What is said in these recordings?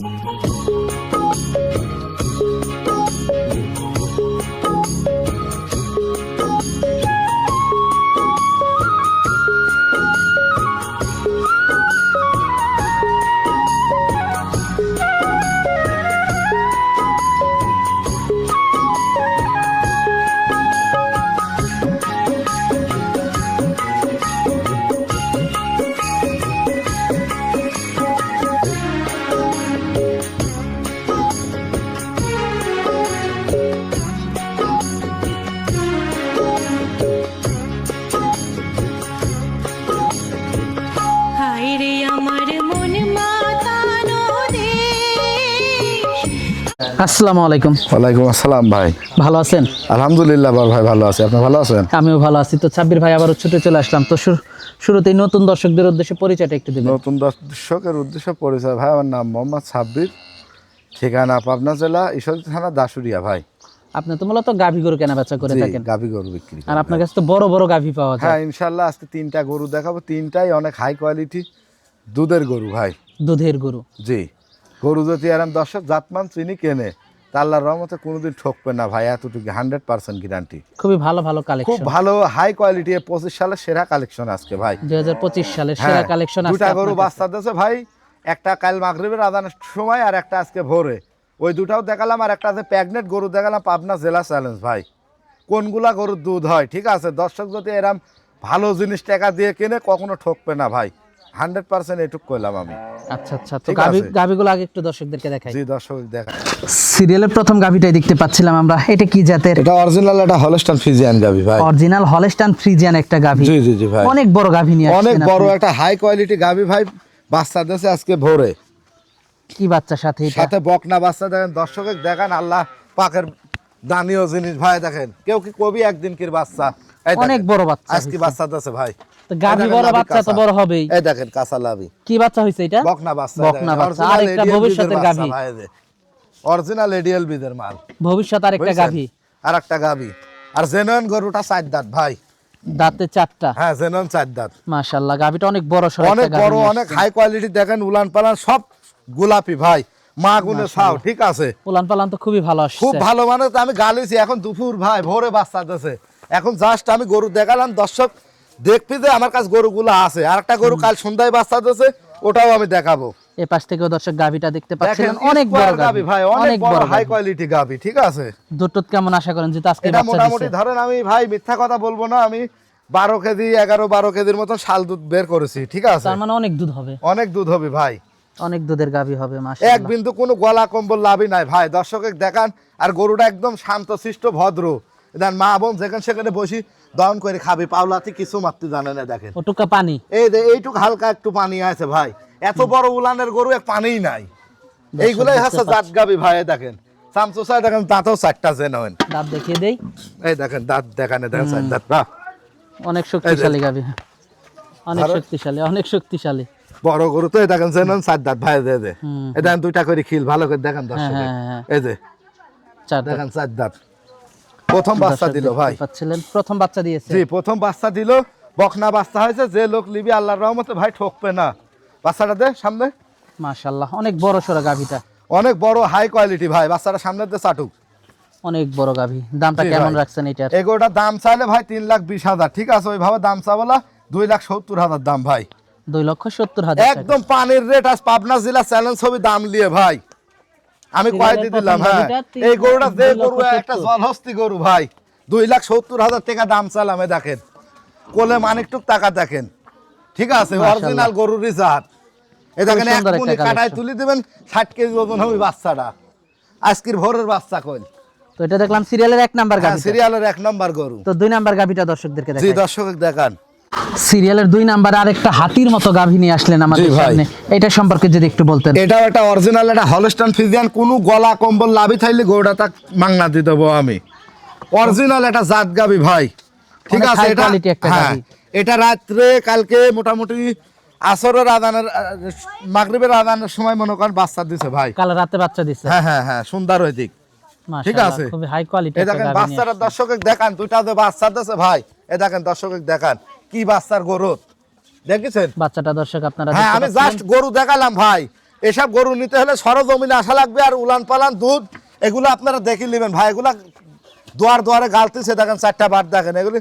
হায় আসসালামু আলাইকুম। ওয়ালাইকুম আসসালাম ভাই। ভালো আছেন? আলহামদুলিল্লাহ ভাই ভালো আছে। আপনি ভালো আছেন? আমিও ভালো আছি। তো ছাব্বির ভাই আবার ছুটে চলে আসলাম। তো শুরুতেই নতুন দর্শকদের উদ্দেশ্যে পরিচয়টা একটু দিবেন। নতুন দর্শকের উদ্দেশ্য পরিচয়। ভাই আমার নাম মোহাম্মদ সাব্বির ঠিকানা পাবনা জেলা ঈশ্বরদী থানা দাসুরিয়া ভাই। আপনি তো মূলত গাভী গরু কেনা বেচা করে থাকেন। গাভী গরু বিক্রি আর আপনার কাছে তো বড় বড় গাভী পাওয়া যায়। হ্যাঁ ইনশাল্লাহ আজকে তিনটা গরু দেখাবো। তিনটাই অনেক হাই কোয়ালিটি দুধের গরু ভাই। দুধের গরু। জি। গরু যদি এরম দর্শক জাতমান চিনি কেনে আল্লাহর রহমতে কোনোদিন ঠকবে না ভাই এতটুকু হান্ড্রেড পার্সেন্ট গ্যারান্টি খুবই ভালো ভালো খুব ভালো হাই কোয়ালিটি পঁচিশ সালের সেরা কালেকশন আজকে ভাই। দুই হাজার পঁচিশ সালের সেরা হ্যাঁ, কালেকশন দুটা গরু বাচ্চা দিয়েছে ভাই। একটা কাল মাগরিবের আদানের সময় আর একটা আজকে ভোরে। ওই দুটাও দেখালাম আর একটা আছে প্যাগনেট গরু দেখালাম পাবনা জেলা চ্যালেঞ্জ ভাই। কোনগুলা গরুর দুধ হয় ঠিক আছে? দর্শক যদি এরম ভালো জিনিস টাকা দিয়ে কিনে কখনো ঠকবে না ভাই। হান্ড্রেড পার্সেন্ট এটুক করলাম আমি। আচ্ছা আচ্ছা। তো গাভী। গাভীগুলো আগে একটু দর্শকদেরকে দেখাই। জি দর্শক সিরিয়ালের প্রথম গাভীটাই দেখতে পাচ্ছিলাম আমরা। এটা কি জাতের? এটা অরিজিনাল হলস্টান ফিজিয়ান গাবি ভাই। অরিজিনাল হলস্টান ফ্রিজিয়ান একটা গাভী। জি জি জি ভাই। অনেক বড় গাভী নিয়ে অনেক বড় একটা হাই কোয়ালিটি গাবি ভাই। বাচ্চা দিয়েছে আজকে ভোরে। কি বাচ্চার সাথে এটা? সাথে বকনা বাচ্চা দেখেন। দর্শকের দেখান আল্লাহ পাকের দানীয় জিনিস ভাই দেখেন কেউ কি কবি একদিন কির বাচ্চা? অনেক বড় বাচ্চা আজকে বাচ্চা দিয়েছে ভাই। তো গাভী বড় বাচ্চা তো বড় হবেই। এই দেখেন কাঁচা লাভি। কি বাচ্চা হয়েছে এটা? বকনা বাচ্চা বকনা বাচ্চা, আর একটা ভবিষ্যতের গাভী। অরিজিনাল এডিএল বিদের মাল। ভবিষ্যৎ আর একটা গাভী। আর একটা গাভি। আর জেনন গরুটা চার দাঁত ভাই। দাঁতে চারটা। হ্যাঁ জেনন চার দাঁত। মাশাআল্লাহ গাভীটা অনেক বড় সর অনেক বড় অনেক হাই কোয়ালিটি দেখেন উলান পালান সব গোলাপি ভাই। মা গুনে ছাও ঠিক আছে। উলান পালান তো খুবই ভালো খুব ভালো মানে তো আমি গালিছি এখন দুপুর ভাই ভোরে বাচ্চা দিতেছে। এখন জাস্ট আমি গরু দেখালাম দর্শক দেখবি যে আমার কাছে গরুগুলো আছে। আর একটা গরু কাল সন্ধ্যায় বাচ্চা দিতেছে ওটাও আমি দেখাবো। এই পাশ থেকেও দর্শক গাভীটা দেখতে পাচ্ছেন অনেক বড় গাভী ভাই অনেক বড় হাই কোয়ালিটি গাবি ঠিক আছে? দুটো কেমন আশা করেন? যে আজকে বাচ্চা মোটামুটি ধরেন আমি ভাই মিথ্যা কথা বলব না আমি বারো কেজি এগারো বারো কেজির মতন শাল দুধ বের করেছি ঠিক আছে? তার মানে অনেক দুধ হবে। অনেক দুধ হবে ভাই। অনেক দুধের গাভী হবে এক বিন্দু কোনো গলা কম্বল লাভই নাই ভাই। দর্শকের দেখান আর গরুটা একদম শান্ত শিষ্ট ভদ্র। দেন মা বোন যেখানে সেখানে বসি দহন করে খাবি। পাওলাতে কিছু মারতে জানে না দেখেন। ওটুকা পানি। এই যে এইটুক হালকা একটু পানি আছে ভাই। এত বড় উলানের গরু এক পানিই নাই। এইগুলাই হচ্ছে জাত গাবি ভাই দেখেন। সামসুসাই দেখেন দাঁতও চারটা জেন হন দাঁত দেখিয়ে দেই। এই দেখেন দাঁত দেখানে দেখেন দাঁত অনেক শক্তিশালী গাভী। অনেক শক্তিশালী অনেক শক্তিশালী। বড় গরু তো দেখেন জেন হন চার দাঁত ভাই দে। এই দেখেন দুইটা করে খিল ভালো করে দেখেন দর্শক হ্যাঁ, হ্যাঁ। এই যে দেখেন চার দাঁত। প্রথম বাচ্চা দিল ভাই। পাচ্ছিলেন প্রথম বাচ্চা দিয়েছে। জি প্রথম বাচ্চা দিল। বকনা বাচ্চা হয়েছে যে লোক লিবি আল্লাহর রহমতে ভাই ঠকবে না। বাচ্চাটা দে সামনে। মাশাআল্লাহ অনেক বড় সড়ো গাভীটা। অনেক বড় হাই কোয়ালিটি ভাই। বাচ্চাটা সামনে দে চাটুক। অনেক বড় গাভী। দামটা কেমন রাখছেন এটার এগোটা দাম চাইলে ভাই তিন লাখ বিশ হাজার। ঠিক আছে ওইভাবে দাম চাবলা দুই লাখ সত্তর হাজার দাম ভাই। দুই লক্ষ সত্তর হাজার একদম পানির রেট আজ পাবনা জেলা চ্যালেঞ্জ ছবি দাম নিয়ে ভাই। আমি কয়দি দিলাম হ্যাঁ। এই গরুটা যে গরু একটা জলহস্তি গরু ভাই। দুই লাখ সত্তর হাজার টাকা দাম চালামে দেখেন। কোলে মানিকটুক টাকা দেখেন। ঠিক আছে অরিজিনাল গরুর রিজার্ভ এ দেখেন এক সুন্দর কাটায় তুলে দিবেন ষাট কেজি ওজন হবে বাচ্চাটা। আজকের ভোরের বাচ্চা কইল। তো এটা দেখলাম সিরিয়ালের এক নাম্বার হ্যাঁ সিরিয়ালের এক নম্বর গরু। তো দুই নাম্বার গাভীটা দর্শকদেরকে জি দর্শক দেখান। সিরিয়ালের দুই নাম্বার আরেকটা হাতির মতো গাভী নিয়ে আসলেন আমাদের সামনে। এটা সম্পর্কে যদি একটু বলতেন। এটাও একটা অরিজিনাল একটা হলস্টান ফিজিয়ান কোনো গলা কম্বল লাভি থাইলে গরুটা তাক মাংনা দিয়ে দেবো আমি। অরিজিনাল একটা জাত গাবি ভাই। ঠিক আছে এটা হ্যাঁ। এটা রাত্রে কালকে মোটামুটি আসরের আদানের মাগরিবের আদানের সময় মনে করেন বাচ্চা দিছে ভাই। কাল রাতে বাচ্চা দিচ্ছে হ্যাঁ হ্যাঁ হ্যাঁ সুন্দর ওই দিক ঠিক আছে? খুবই হাই কোয়ালিটি দেখেন বাচ্চারা দর্শক দেখান দুইটা যে বাচ্চা দিছে ভাই এ দেখেন দর্শক দেখান। কি বাচ্চার গরু? দেখেছেন? বাচ্চাটা দর্শক আপনারা হ্যাঁ আমি জাস্ট গরু দেখালাম ভাই। এসব গরু নিতে হলে সরজমিনে আসা লাগবে আর উলান পালান দুধ এগুলো আপনারা দেখে নেবেন। ভাই এগুলা দোয়ার দোয়ারে গালতেছে দেখেন চারটা বার দেখেন। এগুলি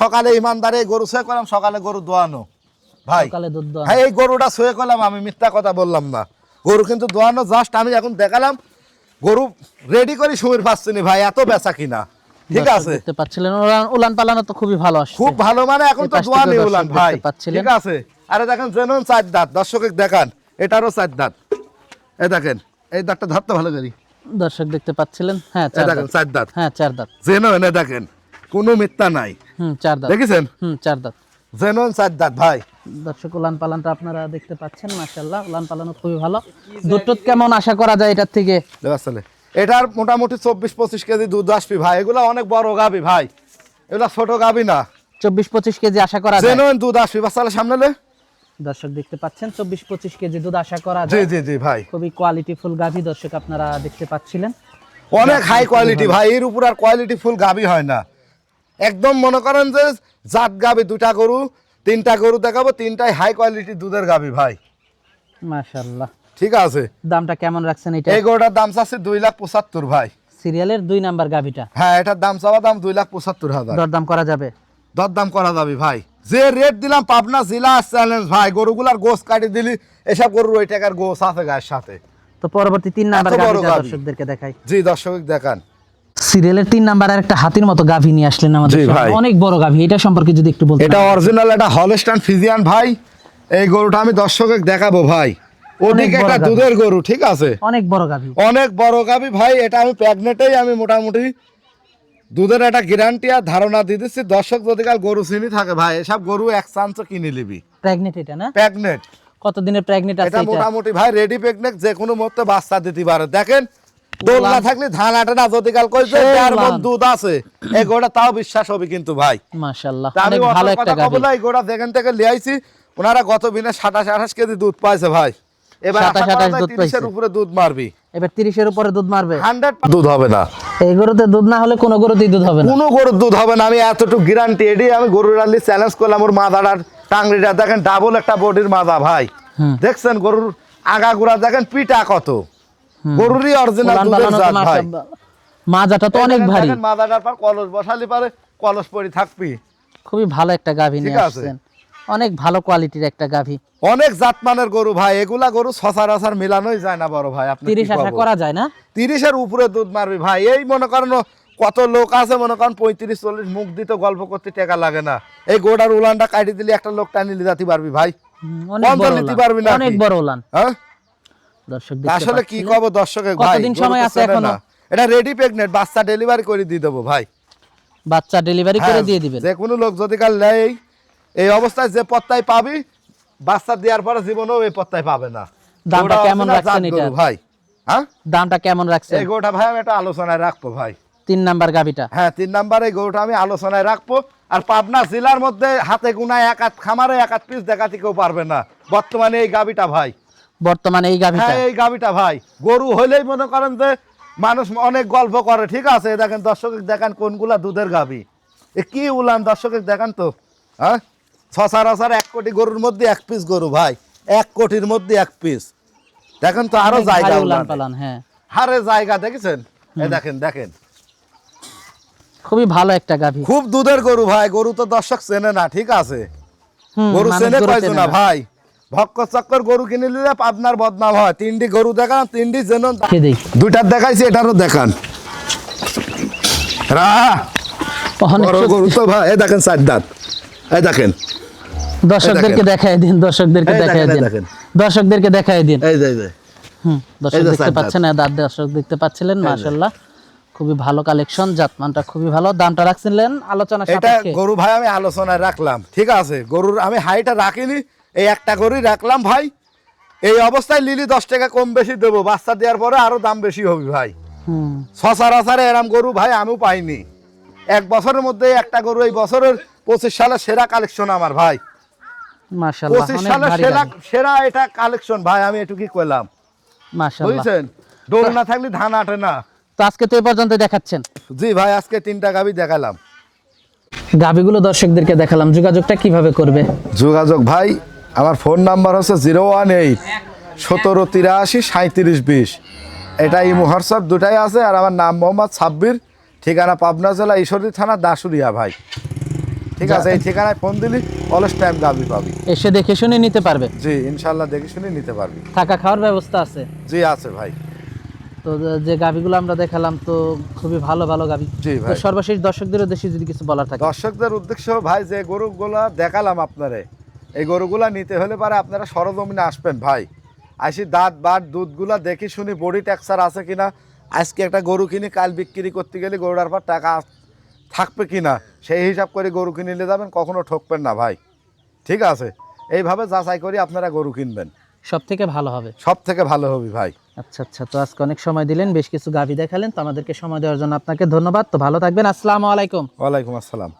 সকালে ইমানদারে গরু ছুঁয়ে করলাম সকালে গরু দোয়ানো। ভাই হ্যাঁ এই গরুটা ছুঁয়ে করলাম আমি মিথ্যা কথা বললাম না। গরু কিন্তু দোয়ানো জাস্ট আমি এখন দেখালাম। গরু রেডি করে সুমির পাচ্ছি ভাই এত বেচা কিনা। ঠিক আছে। দেখতে পাচ্ছিলেন উলান উলান পালানো তো খুবই ভালো আসছে। খুব ভালো মানে এখন তো দোয়া নেই উলান ভাই। ঠিক আছে। আরে দেখেন জেনুন চার দাঁত। দর্শক দেখান এটারও চার দাঁত। এই দেখেন এই দাঁতটা ধরতে ভালো করি। দর্শক দেখতে পাচ্ছিলেন? হ্যাঁ চার দাঁত। চার দাঁত। হ্যাঁ চার দাঁত। জেনুন দেখেন কোনো মিথ্যা নাই। হুম চার দাঁত। দেখেছেন? হুম চার দাঁত। জেনুন চার দাঁত ভাই। দর্শক উলান পালানটা আপনারা দেখতে পাচ্ছেন মাশাল্লাহ উলান পালানো খুবই ভালো। দুধ টুধ কেমন আশা করা যায় এটার থেকে? আসলে। এটার মোটামুটি চব্বিশ পঁচিশ কেজি দুধ আসবি ভাই। এগুলো অনেক বড় গাবি ভাই। এগুলো ছোট গাবি না। চব্বিশ পঁচিশ কেজি আশা করা যায়। জেনুইন দুধ আসবি বাচ্চালে সামনে? দর্শক দেখতে পাচ্ছেন চব্বিশ পঁচিশ কেজি দুধ আশা করা জি যায়। জি জি ভাই। খুবই কোয়ালিটি ফুল গাভী দর্শক আপনারা দেখতে পাচ্ছিলেন। অনেক হাই কোয়ালিটি ভাই এর উপর আর কোয়ালিটি ফুল গাবি হয় না। একদম মনে করেন যে জাত গাবি দুটা গরু তিনটা গরু দেখাবো তিনটাই হাই কোয়ালিটি দুধের গাবি ভাই। মাশাল্লাহ ঠিক আছে। দামটা কেমন রাখছেন এটা? এই গরুটার দাম চাচ্ছে দুই লাখ পঁচাত্তর ভাই। সিরিয়ালের দুই নাম্বার গাভীটা। হ্যাঁ এটার দাম চাওয়া দাম দুই লাখ পঁচাত্তর হাজার। দরদাম করা যাবে? দরদাম করা যাবে ভাই। যে রেট দিলাম পাবনা জেলা চ্যালেঞ্জ ভাই। গরুগুলার গোস কাটি দিলি এসব গরুর ওই টাকার গোস আছে গায়ের সাথে। তো পরবর্তী তিন নাম্বার দর্শকদেরকে দেখাই। জি দর্শক দেখান। সিরিয়ালের তিন নাম্বার আর একটা হাতির মতো গাভী নিয়ে আসলেন আমাদের সামনে। অনেক বড় গাভী। এটা সম্পর্কে যদি একটু বলতেন এটা অরিজিনাল এটা হলস্টান ফিজিয়ান ভাই। এই গরুটা আমি দর্শকে দেখাবো ভাই। একটা দুধের গরু ঠিক আছে? অনেক বড় গাভী। অনেক বড় গাবি ভাই এটা আমি প্যাগনেটেই আমি মোটামুটি দুধের একটা গ্যারান্টি আর ধারণা দিয়ে দিচ্ছি। দর্শক যদি কাল গরু চিনি থাকে ভাই এসব গরু এক চান্স কিনে নিবি। এটা না? প্যাগনেট কত দিনের আছে এটা মোটামুটি ভাই রেডি যে কোনো মুহূর্তে বাচ্চা দিতে পারে। দেখেন দোল না থাকলে ধান আটে না যদি কাল কইছে মণ লান। দুধ আছে এই গোটা তাও বিশ্বাস হবে কিন্তু ভাই। মাশাআল্লাহ আমি ভালো একটা না, এই গোটা যেখান থেকে লিয়াইছি ওনারা গত দিনে সাতাশ আঠাশ কেজি দুধ পাইছে ভাই। এবার 27, আশা করা 28 যায় দুধ পাইছে। উপরে দুধ মারবি। এবার তিরিশের উপরে দুধ মারবে। হান্ড্রেড দুধ হবে না। এই গরুতে দুধ না হলে কোনো গরুতেই দুধ হবে না। কোনো গরুর দুধ হবে না আমি এতটুকু গ্যারান্টি এডি আমি গরুর আলি চ্যালেঞ্জ করলাম ওর মাদার টাংরিটা দেখেন ডাবল একটা বডির মাদা ভাই। দেখছেন গরুর আগা গুড়া দেখেন পিটা কত। গরুরই অরিজিনাল উলান দুধের জাত ভাই। মাজাটা তো অনেক ভারী। দেখেন মাদাটার পর কলস বসালি পারে কলস পরি থাকবি। খুবই ভালো একটা গাভী ঠিক নিয়ে। আসছেন। অনেক ভালো কোয়ালিটির একটা গাভী। অনেক জাতমানের গরু ভাই এগুলা গরু সচরাচর মিলানোই যায় না বড় ভাই আপনি তিরিশ আশা করা যায় না? তিরিশের উপরে দুধ মারবি ভাই এই মনে করেন কত লোক আছে মনে করেন পঁয়ত্রিশ চল্লিশ মুখ দিতে গল্প করতে টাকা লাগে না। এই গোটার উলানটা কাটি দিলে একটা লোক টানি যেতে পারবি ভাই। নিতে পারবি? অনেক বড় উলান। হ্যাঁ? দর্শক আসলে কি কব দর্শকের ভাই কতদিন সময় আছে এখনও? এটা রেডি প্রেগনেন্ট বাচ্চা ডেলিভারি করে দিয়ে দেবো ভাই। বাচ্চা ডেলিভারি করে হ্যাঁ, দিয়ে দিবেন। যে কোনো লোক যদি কাল নেই এই অবস্থায় যে পত্তায় পাবি বাচ্চা দেওয়ার পরে জীবনেও এই পত্তায় পাবে না। দামটা কেমন রাখছেন গরু ভাই। হ্যাঁ? দামটা কেমন রাখছেন? এই ভাই আমি একটা আলোচনায় রাখব ভাই। তিন নাম্বার গাভীটা? হ্যাঁ তিন নাম্বার এই গরুটা আমি আলোচনায় রাখব। আর পাবনা জেলার মধ্যে হাতে গুনায় এক হাত খামারে এক হাত পিস দেখাতে কেউ পারবে না। বর্তমানে এই গাবিটা ভাই। বর্তমানে এই গাভীটা? হ্যাঁ এই গাবিটা ভাই। গরু হইলেই মনে করেন যে মানুষ অনেক গল্প করে ঠিক আছে? দেখেন দর্শক দেখান কোনগুলা দুধের গাবি এ কি উলান দর্শক দেখেন তো? হ্যাঁ? সচরাচর এক কোটি গরুর মধ্যে এক পিস গরু ভাই। এক কোটির মধ্যে এক পিস দেখেন তো আরও জায়গা হ্যাঁ। হারে জায়গা দেখেছেন? দেখেন দেখেন। খুবই ভালো একটা গাভী। খুব দুধের গরু ভাই। গরু তো দর্শক চেনে না ঠিক আছে? গরু চেনে কয়জন না। ভাই? ভক্ক চক্কর গরু কিনে নিলে আপনার বদনাম হয়। তিনটি গরু দেখান তিনটি যেন দুইটার দেখাইছি এটারও দেখান। রা। গরু তো ভাই। এই দেখেন চার দাঁত এই দেখেন। দর্শকদেরকে দেখাই দিন দর্শকদেরকে দেখাই দিন। দর্শকদেরকে দেখাই দিন। এই যে। হুম দর্শক দেখতে পাচ্ছেন দাঁত দর্শক দেখতে পাচ্ছিলেন মাশাল্লাহ খুবই ভালো কালেকশন জাতমানটা খুবই ভালো। দামটা রাখছিলেন আলোচনা এটা গরু ভাই আমি আলোচনায় রাখলাম ঠিক আছে? গরুর আমি হাইটা রাখিনি এই একটা গরুই রাখলাম ভাই। এই অবস্থায় লিলি দশ টাকা কম বেশি দেবো বাচ্চা দেওয়ার পরে আরও দাম বেশি হবে ভাই। হুম। সচরাচরে এরম গরু ভাই আমিও পাইনি। এক বছরের মধ্যে একটা গরু এই বছরের পঁচিশ সালের সেরা কালেকশন আমার ভাই। সালের সেরা সেরা এটা কালেকশন ভাই আমি এটুকুই কইলাম। মাশাল্লাহ বুঝছেন? ডোল না থাকলে ধান আটে না। তো আজকে তো এই পর্যন্ত দেখাচ্ছেন। জি ভাই আজকে তিনটা গাবি দেখালাম। গাভীগুলো দর্শকদেরকে দেখালাম যোগাযোগটা কীভাবে করবে? যোগাযোগ ভাই আমার ফোন নাম্বার হচ্ছে জিরো ওয়ান এইট সতেরো তিরাশি সাঁত্রিশ বিশ। এটা এই হোয়াটসঅ্যাপ দুটাই আছে আর আমার নাম মোহাম্মদ সাব্বির ঠিকানা পাবনা জেলা ঈশ্বরদী থানা দাসুরিয়া ভাই। ঠিক আছে এই ঠিকানায় ফোন দিলি অলস টাইম গাবি পাবি। এসে দেখে শুনে নিতে পারবে। জি ইনশাল্লাহ দেখে শুনে নিতে পারবি। থাকা খাওয়ার ব্যবস্থা আছে। জি আছে ভাই। তো যে গাভিগুলো আমরা দেখালাম তো খুবই ভালো ভালো গাভি তো ভাই। সর্বশেষ দর্শকদের উদ্দেশ্যে যদি কিছু বলার থাকে। দর্শকদের উদ্দেশ্য ভাই যে গরুগুলা দেখালাম আপনারে এই গরুগুলা নিতে হলে পারে আপনারা সরজমিনে আসবেন ভাই। আসি দাঁত বাট দুধগুলা দেখি শুনি বডি ট্যাক্সার আছে কিনা। আজকে একটা গরু কিনি কাল বিক্রি করতে গেলে গরুটার পর টাকা থাকবে কি না সেই হিসাব করে গরু কিনলে যাবেন কখনো ঠকবেন না ভাই। ঠিক আছে? এইভাবে যাচাই করি আপনারা গরু কিনবেন। সব থেকে ভালো হবে। সব থেকে ভালো হবে ভাই। আচ্ছা আচ্ছা তো আজকে অনেক সময় দিলেন বেশ কিছু গাভী দেখালেন তো আমাদেরকে সময় দেওয়ার জন্য আপনাকে ধন্যবাদ। তো ভালো থাকবেন আসসালাম আলাইকুম। ওয়ালাইকুম আসসালাম।